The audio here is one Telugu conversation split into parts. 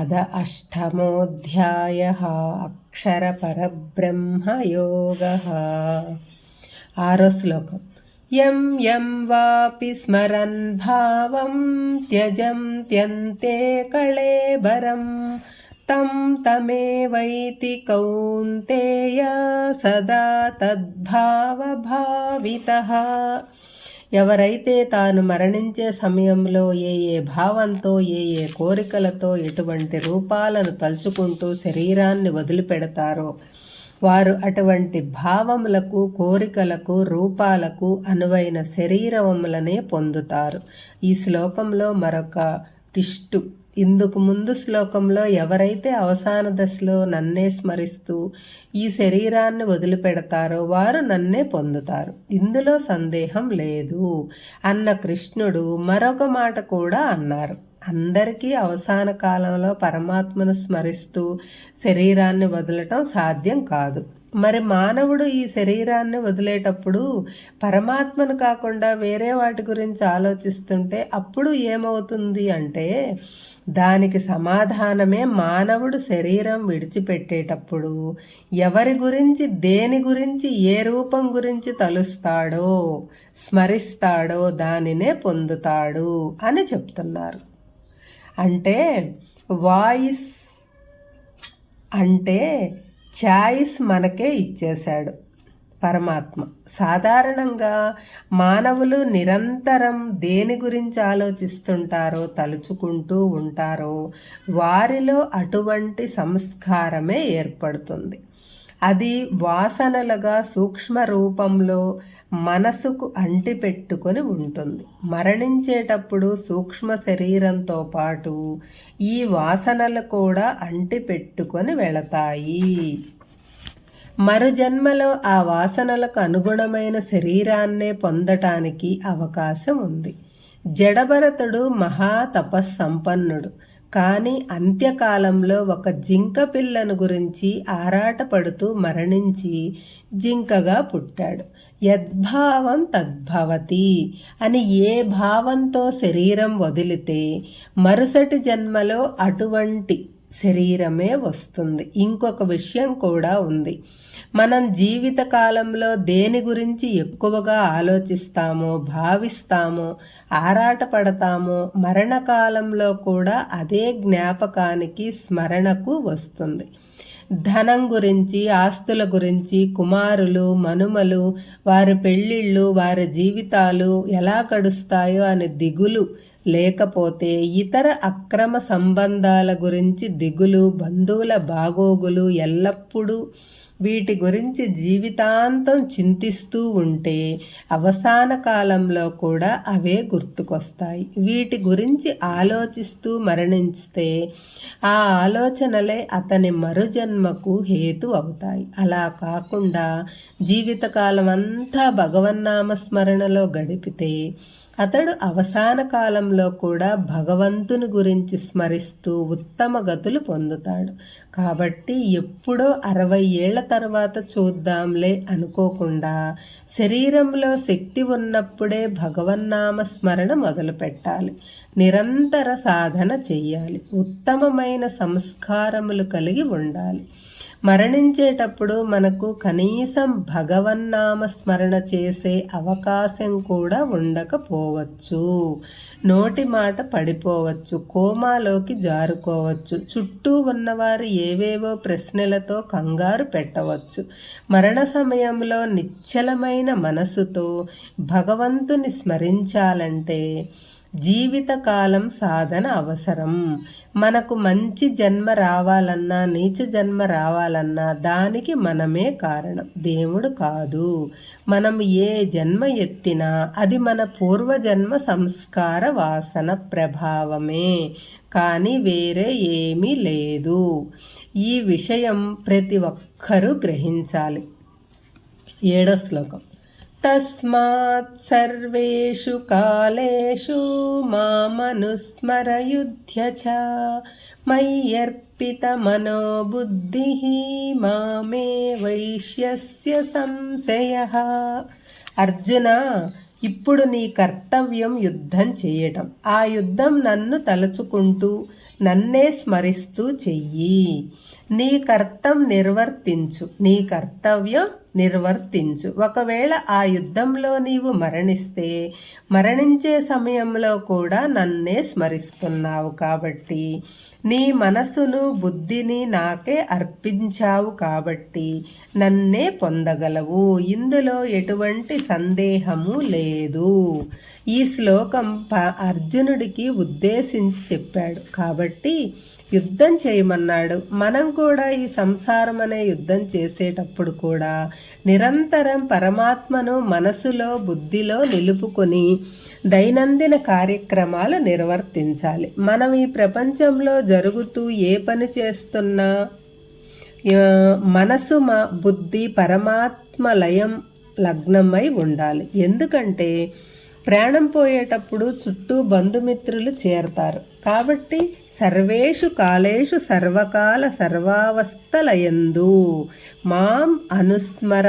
अद अष्टमोऽध्यायः अक्षरपरब्रह्मयोगः आरो श्लोकम् यं यं वापि स्मरन् भावं त्यजं त्यन्ते कळेबरं तं तमेवैति कौन्तेय सदा तद्भावभावितः ఎవరైతే తాను మరణించే సమయంలో ఏ ఏ భావంతో ఏ ఏ కోరికలతో ఎటువంటి రూపాలను తలుచుకుంటూ శరీరాన్ని వదిలిపెడతారో వారు అటువంటి భావములకు కోరికలకు రూపాలకు అనువైన శరీరములనే పొందుతారు. ఈ శ్లోకంలో మరొక టిస్టు ఇందుకు ముందు శ్లోకంలో ఎవరైతే అవసాన దశలో నన్నే స్మరిస్తూ ఈ శరీరాన్ని వదిలిపెడతారో వారు నన్నే పొందుతారు. ఇందులో సందేహం లేదు. అన్న కృష్ణుడు మరొక మాట కూడా అన్నారు. అందరికీ అవసాన కాలంలో పరమాత్మను స్మరిస్తూ శరీరాన్ని వదలటం సాధ్యం కాదు. మరి మానవుడు ఈ శరీరాన్ని వదిలేటప్పుడు పరమాత్మను కాకుండా వేరే వాటి గురించి ఆలోచిస్తుంటే అప్పుడు ఏమవుతుంది అంటే దానికి సమాధానమే మానవుడు శరీరం విడిచిపెట్టేటప్పుడు ఎవరి గురించి దేని గురించి ఏ రూపం గురించి తలుస్తాడో స్మరిస్తాడో దానినే పొందుతాడు అని చెప్తున్నారు. అంటే వాయిస్ అంటే ఛాయిస్ మనకే ఇచ్చేశాడు పరమాత్మ. సాధారణంగా మానవులు నిరంతరం దేని గురించి ఆలోచిస్తుంటారో తలుచుకుంటూ ఉంటారో వారిలో అటువంటి సంస్కారమే ఏర్పడుతుంది. అది వాసనలుగా సూక్ష్మ రూపంలో మనసుకు అంటిపెట్టుకొని ఉంటుంది. మరణించేటప్పుడు సూక్ష్మ శరీరంతో పాటు ఈ వాసనలు కూడా అంటిపెట్టుకొని వెళతాయి. మరుజన్మలో ఆ వాసనలకు అనుగుణమైన శరీరాన్నే పొందటానికి అవకాశం ఉంది. జడభరతుడు మహా తపస్సంపన్నుడు కానీ అంత్యకాలంలో ఒక జింక పిల్లను గురించి ఆరాటపడుతూ మరణించి జింకగా పుట్టాడు. యద్భావం తద్భవతి అని ఏ భావంతో శరీరం వదిలితే మరుసటి జన్మలో అటువంటి శరీరమే వస్తుంది. ఇంకొక విషయం కూడా ఉంది. మనం జీవిత కాలంలో దేని గురించి ఎక్కువగా ఆలోచిస్తామో భావిస్తామో ఆరాటపడతామో మరణకాలంలో కూడా అదే జ్ఞాపకానికి స్మరణకు వస్తుంది. ధనం గురించి ఆస్తుల గురించి కుమారులు మనుమలు వారి పెళ్ళిళ్ళు వారి జీవితాలు ఎలా గడుస్తాయో అనే దిగులు లేకపోతే ఇతర అక్రమ సంబంధాల గురించి దిగులు బంధువుల బాగోగులు ఎల్లప్పుడూ వీటి గురించి జీవితాంతం చింతిస్తూ ఉంటే అవసాన కాలంలో కూడా అవే గుర్తుకొస్తాయి. వీటి గురించి ఆలోచిస్తూ మరణిస్తే ఆ ఆలోచనలే అతని మరుజన్మకు హేతు అవుతాయి. అలా కాకుండా జీవితకాలం అంతా భగవన్నామ స్మరణలో గడిపితే అతడు అవసాన కాలంలో కూడా భగవంతుని గురించి స్మరిస్తూ ఉత్తమ గతులు పొందుతాడు. కాబట్టి ఎప్పుడో అరవై ఏళ్ళ తర్వాత చూద్దాంలే అనుకోకుండా శరీరంలో శక్తి ఉన్నప్పుడే భగవన్నామ స్మరణ మొదలు పెట్టాలి నిరంతర సాధన చెయ్యాలి. ఉత్తమమైన సంస్కారములు కలిగి ఉండాలి. మరణించేటప్పుడు మనకు కనీసం భగవన్నామ స్మరణ చేసే అవకాశం కూడా ఉండకపోవచ్చు. నోటి మాట పడిపోవచ్చు కోమాలోకి జారుకోవచ్చు చుట్టూ ఉన్నవారు ఏవేవో ప్రశ్నలతో కంగారు పెట్టవచ్చు. మరణ సమయంలో నిశ్చలమైన మనసుతో భగవంతుని స్మరించాలంటే జీవితకాలం సాధన అవసరం. మనకు మంచి జన్మ రావాలన్నా నీచ జన్మ రావాలన్నా దానికి మనమే కారణం. దేవుడు కాదు. మనం ఏ జన్మ ఎత్తినా అది మన పూర్వజన్మ సంస్కార వాసన ప్రభావమే. కానీ వేరే ఏమీ లేదు. ఈ విషయం ప్రతి ఒక్కరూ గ్రహించాలి. ఏడో శ్లోకం. తస్మాత్ సర్వేషు కాలేషు మామనుస్మరయుధ్య చ మయ్యర్పిత మనోబుద్ధి మామే వైశ్యస్య సంశయ అర్జున ఇప్పుడు నీ కర్తవ్యం యుద్ధం చేయటం. ఆ యుద్ధం నన్ను తలుచుకుంటూ నన్నే స్మరిస్తూ చెయ్యి. నీ కర్తం నిర్వర్తించు. నీ కర్తవ్యం నిర్వర్తించు. ఒకవేళ ఆ యుద్ధంలో నీవు మరణిస్తే మరణించే సమయంలో కూడా నన్నే స్మరిస్తున్నావు కాబట్టి నీ మనసును బుద్ధిని నాకే అర్పించావు కాబట్టి నన్నే పొందగలవు. ఇందులో ఎటువంటి సందేహము లేదు. ఈ శ్లోకం అర్జునుడికి ఉద్దేశించి చెప్పాడు. కాబట్టి యుద్ధం చేయమన్నాడు. మనం కూడా ఈ సంసారం అనే యుద్ధం చేసేటప్పుడు కూడా నిరంతరం పరమాత్మను మనసులో బుద్ధిలో నిలుపుకొని దైనందిన కార్యక్రమాలు నిర్వర్తించాలి. మనం ఈ ప్రపంచంలో జరుగుతూ ఏ పని చేస్తున్నా మనసు మా బుద్ధి పరమాత్మ లయం లగ్నమై ఉండాలి. ఎందుకంటే ప్రాణం పోయేటప్పుడు చుట్టూ బంధుమిత్రులు చేరతారు. కాబట్టి సర్వేషు కాలేషు సర్వకాల సర్వావస్థలయందు మాం అనుస్మర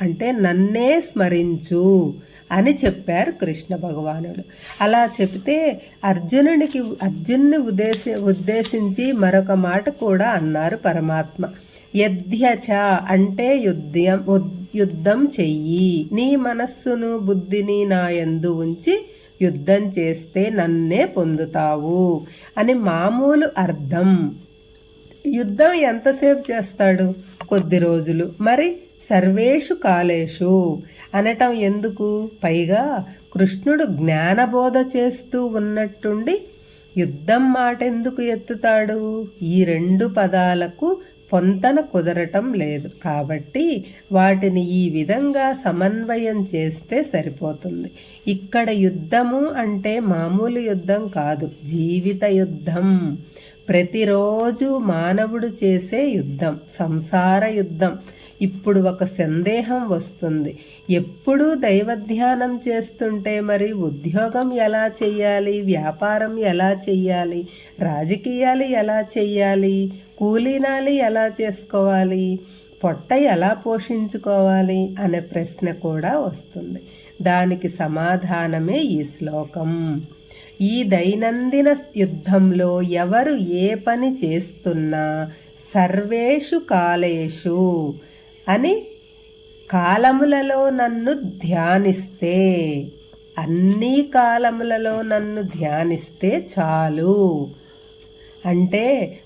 అంటే నన్నే స్మరించు అని చెప్పారు కృష్ణ భగవానుడు. అలా చెప్తే అర్జునునికి అర్జున్ని ఉద్దేశ ఉద్దేశించి మరొక మాట కూడా అన్నారు పరమాత్మ. యధ్యచ అంటే యుద్ధం యుద్ధం చెయ్యి. నీ మనస్సును బుద్ధిని నా ఎందు ఉంచి యుద్ధం చేస్తే నన్నే పొందుతావు అని మామూలు అర్థం. యుద్ధం ఎంతసేపు చేస్తాడు? కొద్ది రోజులు. మరి సర్వేషు కాలేషు అనటం ఎందుకు? పైగా కృష్ణుడు జ్ఞానబోధ చేస్తూ ఉన్నట్టుండి యుద్ధం మాట ఎందుకు ఎత్తుతాడు? ఈ రెండు పదాలకు పొంతన కుదరటం లేదు. కాబట్టి వాటిని ఈ విధంగా సమన్వయం చేస్తే సరిపోతుంది. ఇక్కడ యుద్ధము అంటే మామూలు యుద్ధం కాదు జీవిత యుద్ధం. ప్రతిరోజు మానవుడు చేసే యుద్ధం సంసార యుద్ధం. ఇప్పుడు ఒక సందేహం వస్తుంది. ఎప్పుడూ దైవధ్యానం చేస్తుంటే మరి ఉద్యోగం ఎలా చెయ్యాలి వ్యాపారం ఎలా చెయ్యాలి రాజకీయాలు ఎలా చెయ్యాలి కూలీనాలి ఎలా చేసుకోవాలి? పొట్ట ఎలా పోషించుకోవాలి? అనే ప్రశ్న కూడా వస్తుంది. దానికి సమాధానమే ఈ శ్లోకం. ఈ దైనందిన యుద్ధంలో ఎవరు ఏ పని చేస్తున్నా సర్వేషు కాలేషు. అని కాలములలో నన్ను ధ్యానిస్తే అన్ని కాలములలో నన్ను ధ్యానిస్తే చాలు. అంటే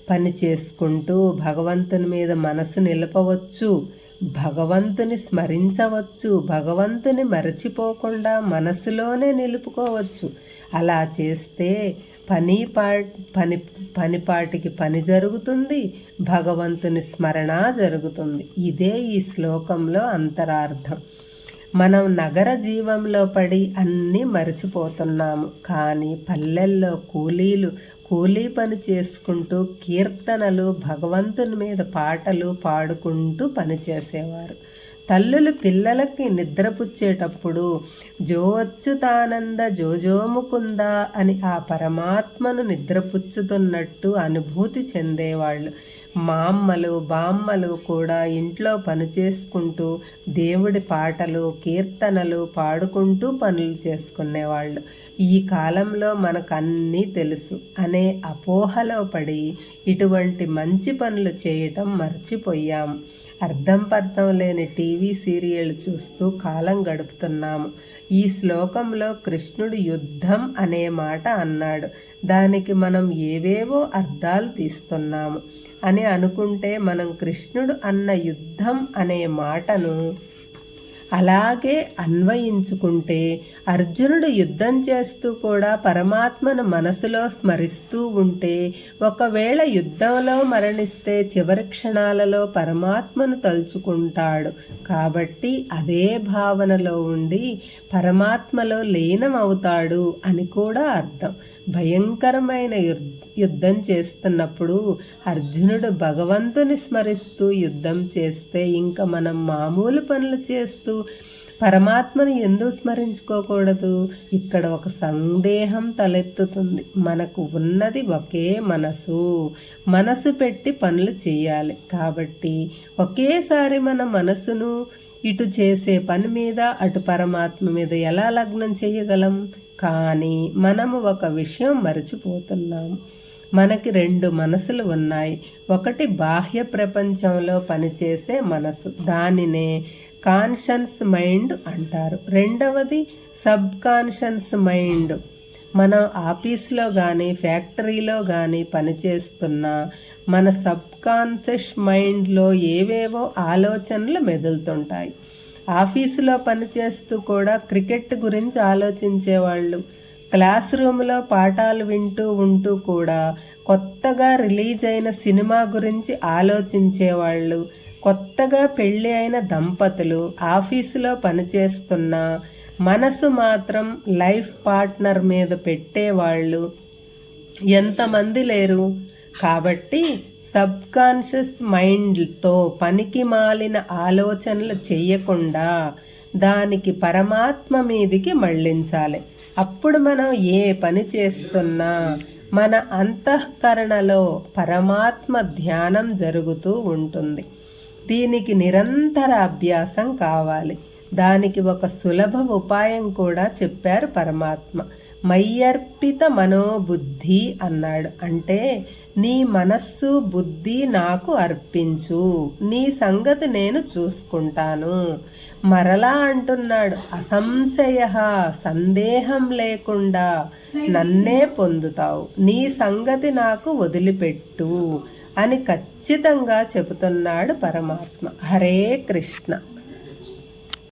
పని చేసుకుంటూ భగవంతుని మీద మనసు నిలపవచ్చు. భగవంతుని స్మరించవచ్చు భగవంతుని మరచిపోకుండా మనసులోనే నిలుపుకోవచ్చు. అలా చేస్తే పని పా పని పనిపాటికి పని జరుగుతుంది భగవంతుని స్మరణ జరుగుతుంది. ఇదే ఈ శ్లోకంలో అంతరార్థం. మనం నగర జీవంలో పడి అన్నీ మరచిపోతున్నాము. కానీ పల్లెల్లో కూలీలు కూలీ పని చేసుకుంటూ కీర్తనలు భగవంతుని మీద పాటలు పాడుకుంటూ పనిచేసేవారు తల్లులు పిల్లలకి నిద్రపుచ్చేటప్పుడు జో జోజోముకుంద జోజోముకుందా అని ఆ పరమాత్మను నిద్రపుచ్చుతున్నట్టు అనుభూతి చెందేవాళ్ళు. మా అమ్మలు బామ్మలు కూడా ఇంట్లో పని చేసుకుంటూ దేవుడి పాటలు కీర్తనలు పాడుకుంటూ పనులు చేసుకునేవాళ్ళు. ఈ కాలంలో మనకు అన్నీ తెలుసు అనే అపోహలో పడి ఇటువంటి మంచి పనులు చేయటం మర్చిపోయాం. అర్థం పర్థం లేని టీవీ సీరియల్ చూస్తూ కాలం గడుపుతున్నాము ఈ శ్లోకంలో కృష్ణుడు యుద్ధం అనే మాట అన్నాడు. దానికి మనం ఏవేవో అర్థాలు తీస్తున్నాము అని అనుకుంటే మనం కృష్ణుడు అన్న యుద్ధం అనే మాటను అలాగే అన్వయించుకుంటే అర్జునుడు యుద్ధం చేస్తూ కూడా పరమాత్మను మనసులో స్మరిస్తూ ఉంటే ఒకవేళ యుద్ధంలో మరణిస్తే చివరి క్షణాలలో పరమాత్మను తలుచుకుంటాడు. కాబట్టి అదే భావనలో ఉండి పరమాత్మలో లీనమవుతాడు అని కూడా అర్థం. భయంకరమైన యుద్ధం చేస్తున్నప్పుడు అర్జునుడు భగవంతుని స్మరిస్తూ యుద్ధం చేస్తే ఇంకా మనం మామూలు పనులు చేస్తూ పరమాత్మని ఎందుకు స్మరించుకోకూడదు? ఇక్కడ ఒక సందేహం తలెత్తుతుంది. మనకు ఉన్నది ఒకే మనసు. మనసు పెట్టి పనులు చేయాలి. కాబట్టి ఒకేసారి మన మనసును ఇటు చేసే పని మీద అటు పరమాత్మ మీద ఎలా లగ్నం చేయగలం? కానీ మనము ఒక విషయం మరచిపోతున్నాం. మనకి రెండు మనసులు ఉన్నాయి. ఒకటి బాహ్య ప్రపంచంలో పనిచేసే మనసు. దానినే కాన్షన్స్ మైండ్ అంటారు. రెండవది సబ్ కాన్షన్స్ మైండ్ మనం ఆఫీస్లో కానీ ఫ్యాక్టరీలో కానీ పనిచేస్తున్న మన సబ్ కాన్షియస్ మైండ్లో ఏవేవో ఆలోచనలు మెదులుతుంటాయి. ఆఫీసులో పనిచేస్తూ కూడా క్రికెట్ గురించి ఆలోచించేవాళ్ళు. క్లాస్ రూమ్లో పాఠాలు వింటూ ఉంటూ కూడా కొత్తగా రిలీజ్ అయిన సినిమా గురించి ఆలోచించేవాళ్ళు. కొత్తగా పెళ్ళి అయిన దంపతులు ఆఫీసులో పనిచేస్తున్న మనసు మాత్రం లైఫ్ పార్ట్నర్ మీద పెట్టేవాళ్ళు. ఎంతమంది లేరు? కాబట్టి సబ్కాన్షియస్ మైండ్తో పనికి మాలిన ఆలోచనలు చేయకుండా దానికి పరమాత్మ మీదికి మళ్ళించాలి. అప్పుడు మనం ఏ పని చేస్తున్నా మన అంతఃకరణలో పరమాత్మ ధ్యానం జరుగుతూ ఉంటుంది. దీనికి నిరంతర అభ్యాసం కావాలి. దానికి ఒక సులభ ఉపాయం కూడా చెప్పారు పరమాత్మ. మయ్యర్పిత మనోబుద్ధి అన్నాడు. అంటే నీ మనస్సు బుద్ధి నాకు అర్పించు. నీ సంగతి నేను చూసుకుంటాను మరలా అంటున్నాడు. అసంశయ సందేహం లేకుండా నన్నే పొందుతావు. నీ సంగతి నాకు వదిలిపెట్టు. అని ఖచ్చితంగా చెబుతున్నాడు పరమాత్మ. హరే కృష్ణ.